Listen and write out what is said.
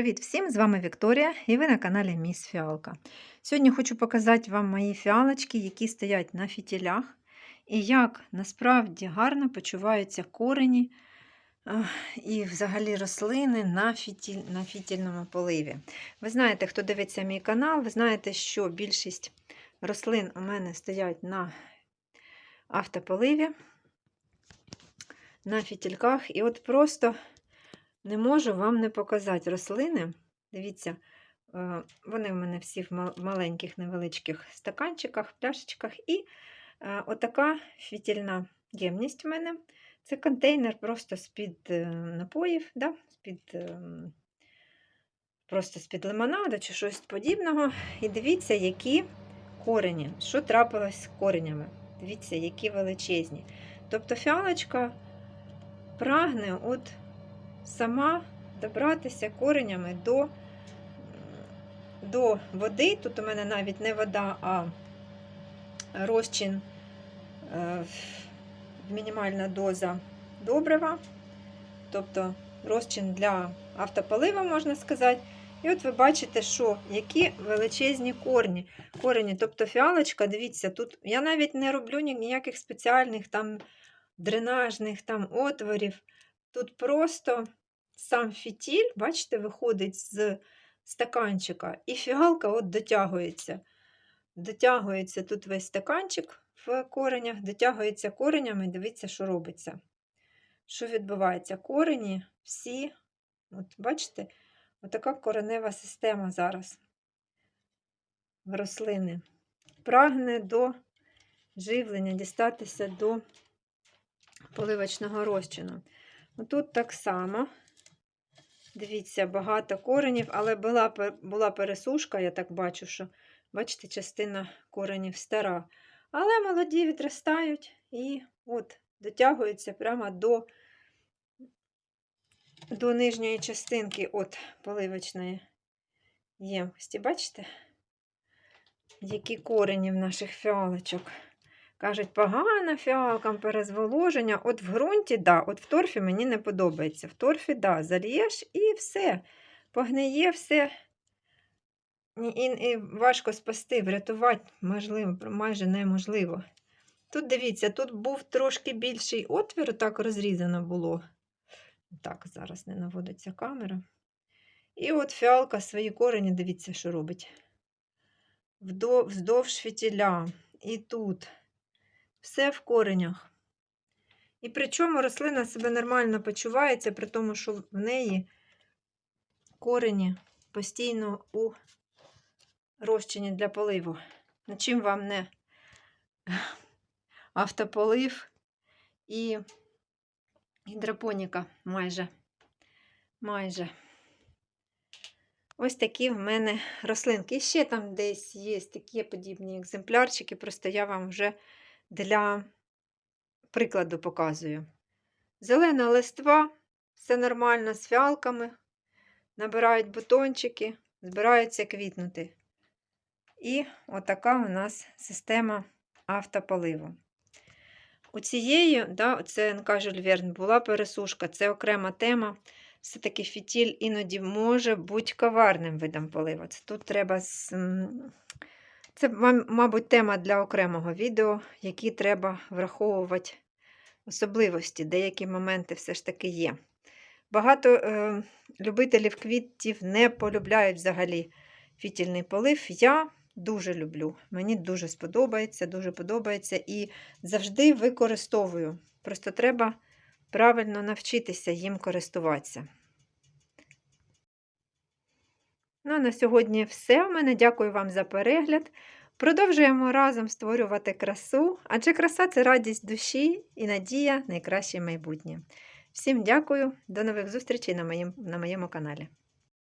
Привіт всім! З вами Вікторія і ви на каналі Міс Фіалка. Сьогодні хочу показати вам мої фіалочки, які стоять на фітілях, і як насправді гарно почуваються корені і взагалі рослини на, фітіль, на фітільному поливі. Ви знаєте, хто дивиться мій канал, ви знаєте, що більшість рослин у мене стоять на автополиві, на фітільках, і от просто. Не можу вам не показати рослини. Дивіться, е, вони в мене всі в маленьких невеличких стаканчиках, пляшечках. І е, отака фітільна ємність в мене. Це контейнер просто з-під е, напоїв, да? з-під, просто з-під лимонаду чи щось подібного. І дивіться, які корені, що трапилось з коренями. Дивіться, які величезні. Тобто фіалочка прагне от сама добратися коренями до до води. Тут у мене навіть не вода, а розчин, е, мінімальна доза добрива, тобто розчин для автополива, можна сказати. І от ви бачите, що які величезні корні. корені. Тобто фіалочка, дивіться, тут я навіть не роблю ніяких спеціальних там дренажних там отворів. Тут просто сам фітіль, бачите, виходить з стаканчика, і фіалка от дотягується. Дотягується тут весь стаканчик в коренях, дотягується коренями, дивіться, що робиться. Що відбувається? Корені всі, от бачите, отака коренева система зараз в рослини. Прагне до живлення, дістатися до поливочного розчину. Тут так само, дивіться, багато коренів, але була була пересушка, я так бачу, що, бачите, частина коренів стара. Але молоді відростають і от дотягуються прямо до до нижньої частинки от поливочної ємкості. Бачите, які корені в наших фіалочок. Кажуть, погано фіалкам перезволоження. От в ґрунті, да, от в торфі мені не подобається. В торфі, да, зальєш і все. Погниє все. І, і важко спасти, врятувати можливо, майже неможливо. Тут дивіться, тут був трошки більший отвір, так розрізано було. Так, зараз не наводиться камера. І от фіалка свої корені, дивіться, що робить. Вздовж фітіля. І тут. Все в коренях. І причому рослина себе нормально почувається, при тому, що в неї корені постійно у розчині для поливу. На чим вам не автополив і гідропоніка майже. майже. Ось такі в мене рослинки. І ще там десь є такі подібні екземплярчики, просто я вам вже для прикладу показую. Зелена листва, все нормально з фіалками, набирають бутончики, збираються квітнути. І отака у нас система автополиву. У цієї, да, це НК Жюльверн, була пересушка, це окрема тема. Все-таки фітіль іноді може бути коварним видом поливу. Це Тут треба це, мабуть, тема для окремого відео, які треба враховувати особливості, деякі моменти все ж таки є. Багато е, любителів квітів не полюбляють взагалі фітільний полив. Я дуже люблю. Мені дуже сподобається, дуже подобається і завжди використовую. Просто треба правильно навчитися їм користуватися. Ну, на сьогодні все у мене. Дякую вам за перегляд. Продовжуємо разом створювати красу, адже краса це радість душі і надія найкраще майбутнє. Всім дякую, до нових зустрічей на моєму, на моєму каналі.